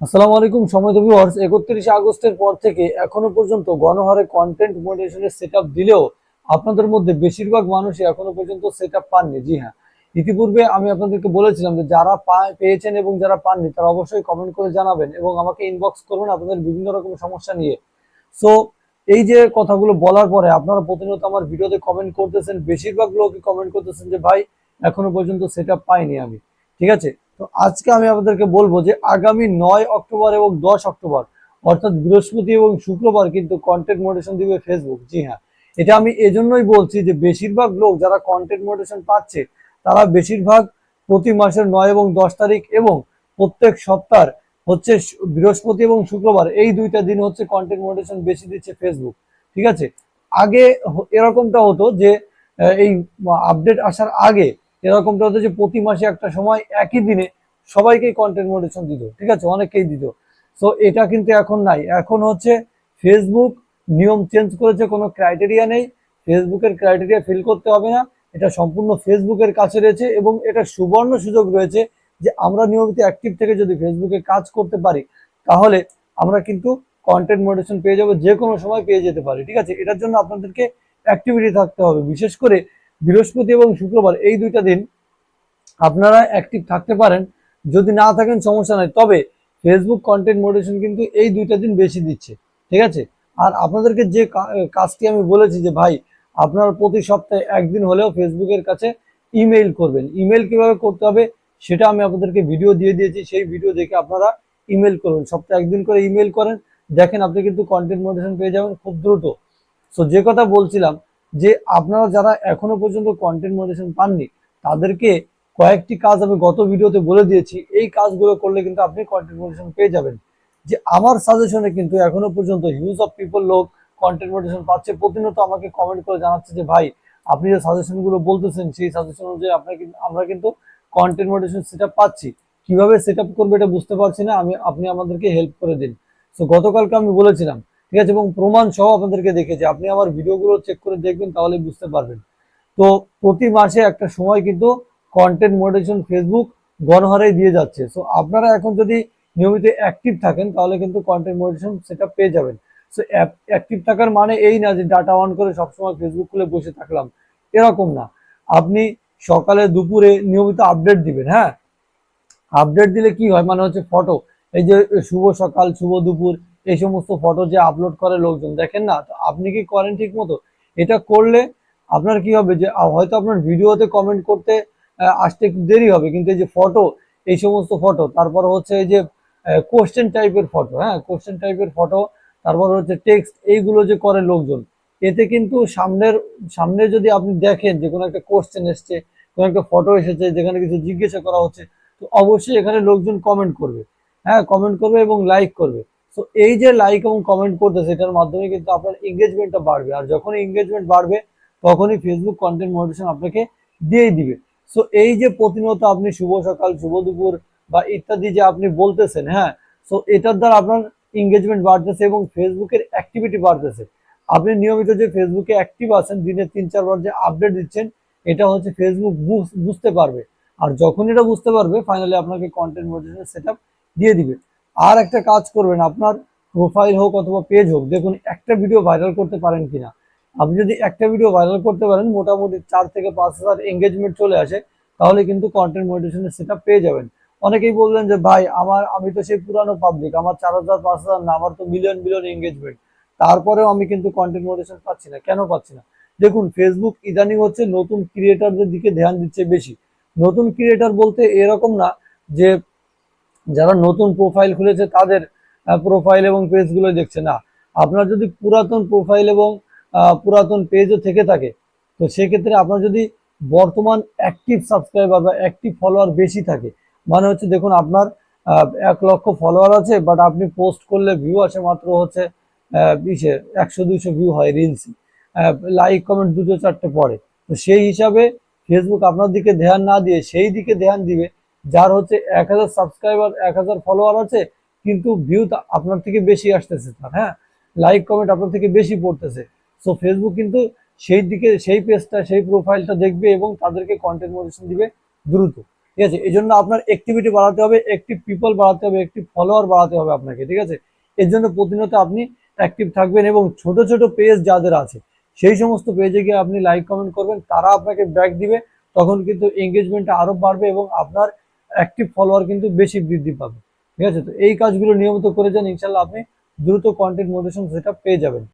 আসসালামু আলাইকুম, সময় ভিউয়ার্স একত্রিশে আগস্টের পর থেকে এখনও পর্যন্ত গণহারে কন্টেন্ট মনিটাইজেশনের সেটআপ দিলেও আপনাদের মধ্যে বেশিরভাগ মানুষই এখনও পর্যন্ত সেটআপ পাননি। জি হ্যাঁ ইতিপূর্বে আমি আপনাদেরকে বলেছিলাম যে যারা পেয়েছেন এবং যারা পাননি, তারা অবশ্যই কমেন্ট করে জানাবেন এবং আমাকে ইনবক্স করবেন আপনাদের বিভিন্ন রকম সমস্যা নিয়ে। সো এই যে কথাগুলো বলার পরে আপনারা প্রতিনিয়ত আমার ভিডিওতে কমেন্ট করতেছেন, বেশিরভাগ লোকই কমেন্ট করতেছেন যে, ভাই, এখনও পর্যন্ত সেটআপ পাইনি আমি। ঠিক আছে? তো আজকে আমি আপনাদেরকে বলব যে আগামী নয় অক্টোবর এবং দশ অক্টোবর, অর্থাৎ বৃহস্পতি এবং শুক্রবার কিন্তু কন্টেন্ট মোডেশন দিবে ফেসবুক জি হ্যাঁ এটা আমি এজন্যই বলছি যে বেশিরভাগ লোক যারা কন্টেন্ট মোডেশন পাচ্ছে, তারা বেশিরভাগ প্রতি মাসের নয় এবং দশ তারিখ এবং প্রত্যেক সপ্তাহ হচ্ছে বৃহস্পতি এবং শুক্রবার, এই দুইটা দিন হচ্ছে কন্টেন্ট মোডেশন বেশি দিচ্ছে ফেসবুক ঠিক আছে? আগে এরকমটা হতো যে এই আপডেট আসার আগে এরকমটা হতো যে প্রতি মাসে একটা সময় একই দিনে সবাইকেই কন্টেন্ট মোডেশন দিত, ঠিক আছে? অনেকেই দিত। সো এটা কিন্তু এখন নাই। এখন হচ্ছে ফেসবুক নিয়ম চেঞ্জ করেছে, কোনো ক্রাইটেরিয়া নেই। ফেসবুকের ক্রাইটেরিয়া ফিল করতে হবে না। এটা সম্পূর্ণ ফেসবুকের কাছে রয়েছে এবং এটা সুবর্ণ সুযোগ রয়েছে যে আমরা নিয়মিত অ্যাক্টিভ থেকে যদি ফেসবুকে কাজ করতে পারি, তাহলে আমরা কিন্তু কন্টেন্ট মোডেশন পেয়ে যাব যে কোনো সময় পেয়ে যেতে পারি, ঠিক আছে? এটার জন্য আপনাদেরকে অ্যাক্টিভিটি থাকতে হবে। বিশেষ করে বৃহস্পতি এবং শুক্রবার এই দুইটা দিন আপনারা অ্যাক্টিভ থাকতে পারেন। যদি না থাকেন, সমস্যা নাই। তবে ফেসবুক কন্টেন্ট মোডেশন কিন্তু এই দুইটা দিন বেশি দিচ্ছে। ঠিক আছে? আর আপনাদেরকে যে কাজটি আমি বলেছি যে, ভাই, আপনারা প্রতি সপ্তাহে একদিন হলেও ফেসবুকের কাছে ইমেইল করবেন। ইমেল কীভাবে করতে হবে, সেটা আমি আপনাদেরকে ভিডিও দিয়ে দিয়েছি। সেই ভিডিও দেখে আপনারা ইমেল করবেন সপ্তাহে একদিন করে ইমেল করেন। দেখেন আপনি কিন্তু কন্টেন্ট মোডেশন পেয়ে যাবেন খুব দ্রুত। সো যে কথা বলছিলাম যে আপনারা যারা এখনও পর্যন্ত কন্টেন্ট মোডেশন পাননি, তাদেরকে কয়েকটি কাজ আমি গত ভিডিওতে বলে দিয়েছি। এই কাজগুলো করলে কিন্তু আপনি কন্টেন্ট মোডেশন পেয়ে যাবেন। যে আমার সাজেশনে কিন্তু এখনও পর্যন্ত হিউজ অফ পিপল লোক কন্টেন্ট মোডেশন পাচ্ছে। প্রতিনিয়ত আমাকে কমেন্ট করে জানাচ্ছে যে, ভাই, আপনি যে সাজেশনগুলো বলতেছেন, সেই সাজেশন অনুযায়ী আপনার আমরা কিন্তু কন্টেন্ট মোডেশন সেট পাচ্ছি। কীভাবে সেট আপ করবে এটা বুঝতে পারছি না। আমি, আপনি আমাদেরকে হেল্প করে দিন। সো গতকালকে আমি বলেছিলাম ঠিক আছে? এবং প্রমাণ সহ আপনাদেরকে দেখেছি। আপনি আমার ভিডিওগুলো চেক করে দেখবেন, তাহলে বুঝতে পারবেন। তো প্রতি মাসে একটা সময় কিন্তু কন্টেন্ট মোডেশন ফেসবুক গণহারে দিয়ে যাচ্ছে। সো আপনারা এখন যদি নিয়মিত অ্যাক্টিভ থাকেন, তাহলে কিন্তু কন্টেন্ট মোডেশন সেটা পেয়ে যাবেন। সো অ্যাক্টিভ থাকার মানে এই না যে ডাটা অন করে সবসময় ফেসবুক খুলে বসে থাকলাম। এরকম না। আপনি সকালে, দুপুরে নিয়মিত আপডেট দিবেন হ্যাঁ? আপডেট দিলে কি হয়? মানে হচ্ছে ফটো এই যে শুভ সকাল, শুভ দুপুর এই সমস্ত ফটো যে আপলোড করে লোকজন, দেখেন না? তো আপনি কি করেন ঠিক মতো এটা করলে আপনার কি হবে যে হয়তো আপনার ভিডিওতে কমেন্ট করতে আসতে একটু দেরি হবে, কিন্তু এই যে ফটো এই সমস্ত ফটো তারপর হচ্ছে এই যে কোশ্চেন টাইপের ফটো হ্যাঁ? কোশ্চেন টাইপের ফটো তারপর হচ্ছে টেক্সট এইগুলো যে করে লোকজন, এতে কিন্তু সামনের, সামনে যদি আপনি দেখেন যে কোনো একটা কোশ্চেন এসছে, কোনো একটা ফটো এসেছে, যেখানে কিছু জিজ্ঞাসা করা হচ্ছে, তো অবশ্যই এখানে লোকজন কমেন্ট করবে। হ্যাঁ কমেন্ট করবে এবং লাইক করবে। তো এই যে লাইক এবং কমেন্ট করতেছে এটার মাধ্যমে কিন্তু আপনার এঙ্গেজমেন্টটা বাড়বে। আর যখন এঙ্গেজমেন্ট বাড়বে, তখনই ফেসবুক কন্টেন্ট মোটিভেশন আপনাকে দিয়েই দিবে। সো এই যে প্রতিনিয়ত আপনি শুভ সকাল, শুভ দুপুর বা ইত্যাদি যে আপনি বলতেছেন হ্যাঁ? সো এটার দ্বারা আপনার এঙ্গেজমেন্ট বাড়তেছে এবং ফেসবুকের অ্যাক্টিভিটি বাড়তেছে। আপনি নিয়মিত যে ফেসবুকে অ্যাক্টিভ আছেন, দিনে তিন চারবার যে আপডেট দিচ্ছেন, এটা হচ্ছে ফেসবুক বুঝতে পারবে। আর যখন এটা বুঝতে পারবে ফাইনালি আপনাকে কন্টেন্ট মোটিভেশন সেট দিয়ে দিবে। আর একটা কাজ করবেন, আপনার প্রোফাইল হোক অথবা পেজ হোক, দেখুন একটা ভিডিও ভাইরাল করতে পারেন কিনা। আপনি যদি একটা ভিডিও ভাইরাল করতে পারেন, মোটামুটি চার থেকে পাঁচ হাজার এঙ্গেজমেন্ট চলে আসে, তাহলে কিন্তু কন্টেন্ট মোটিভেশনের সেটা পেয়ে যাবেন। অনেকেই বললেন যে, ভাই, আমার, আমি তো সেই পুরানো পাবলিক আমার চার হাজার, পাঁচ হাজার না, আমার তো মিলিয়ন মিলিয়ন এঙ্গেজমেন্ট তারপরেও আমি কিন্তু কন্টেন্ট মোটিভেশন পাচ্ছি না। কেন পাচ্ছি না? দেখুন ফেসবুক ইদানিং হচ্ছে নতুন ক্রিয়েটারদের দিকে ধ্যান দিচ্ছে বেশি। নতুন ক্রিয়েটার বলতে এরকম না যে যারা নতুন প্রোফাইল খুলেছে, তাদের প্রোফাইল এবং পেজগুলো দেখছে। না, আপনার যদি পুরাতন প্রোফাইল এবং পুরাতন পেজও থেকে থাকে, তো সেক্ষেত্রে আপনার যদি বর্তমান অ্যাক্টিভ সাবস্ক্রাইবার বা অ্যাক্টিভ ফলোয়ার বেশি থাকে মানে হচ্ছে দেখুন আপনার এক লক্ষ ফলোয়ার আছে বাট আপনি পোস্ট করলে ভিউ আসে মাত্র হচ্ছে ইসে একশো, দুইশো ভিউ হয় রিলসে লাইক কমেন্ট দুটো চারটে পড়ে। তো সেই হিসাবে ফেসবুক আপনার দিকে ধ্যান না দিয়ে, সেই দিকে ধ্যান দিবে যার হচ্ছে এক হাজার সাবস্ক্রাইবার এক হাজার ফলোয়ার আছে, কিন্তু ভিউ আপনার থেকে বেশি আসতেছে তার হ্যাঁ? লাইক কমেন্ট আপনার থেকে বেশি পড়তেছে। সো ফেসবুক কিন্তু সেই দিকে, সেই পেজটা সেই প্রোফাইলটা দেখবে এবং তাদেরকে কন্টেন্ট মোটিভেশন দিবে দ্রুত। ঠিক আছে? এই জন্য আপনার অ্যাক্টিভিটি বাড়াতে হবে একটি পিপল বাড়াতে হবে একটি ফলোয়ার বাড়াতে হবে আপনাকে, ঠিক আছে? এর জন্য প্রতিনিয়ত আপনি অ্যাক্টিভ থাকবেন এবং ছোট ছোট পেজ যাদের আছে, সেই সমস্ত পেজে গিয়ে আপনি লাইক কমেন্ট করবেন, তারা আপনাকে ব্যাক দিবে, তখন কিন্তু এঙ্গেজমেন্টটা আরও বাড়বে এবং আপনার অ্যাক্টিভ ফলোয়ার কিন্তু বেশি বৃদ্ধি পাবে। ঠিক আছে? তো এই কাজগুলো নিয়মিত করে যান ইনশাল্লাহ আপনি দ্রুত কন্টেন্ট মোটিভেশন সেটা পেয়ে যাবেন।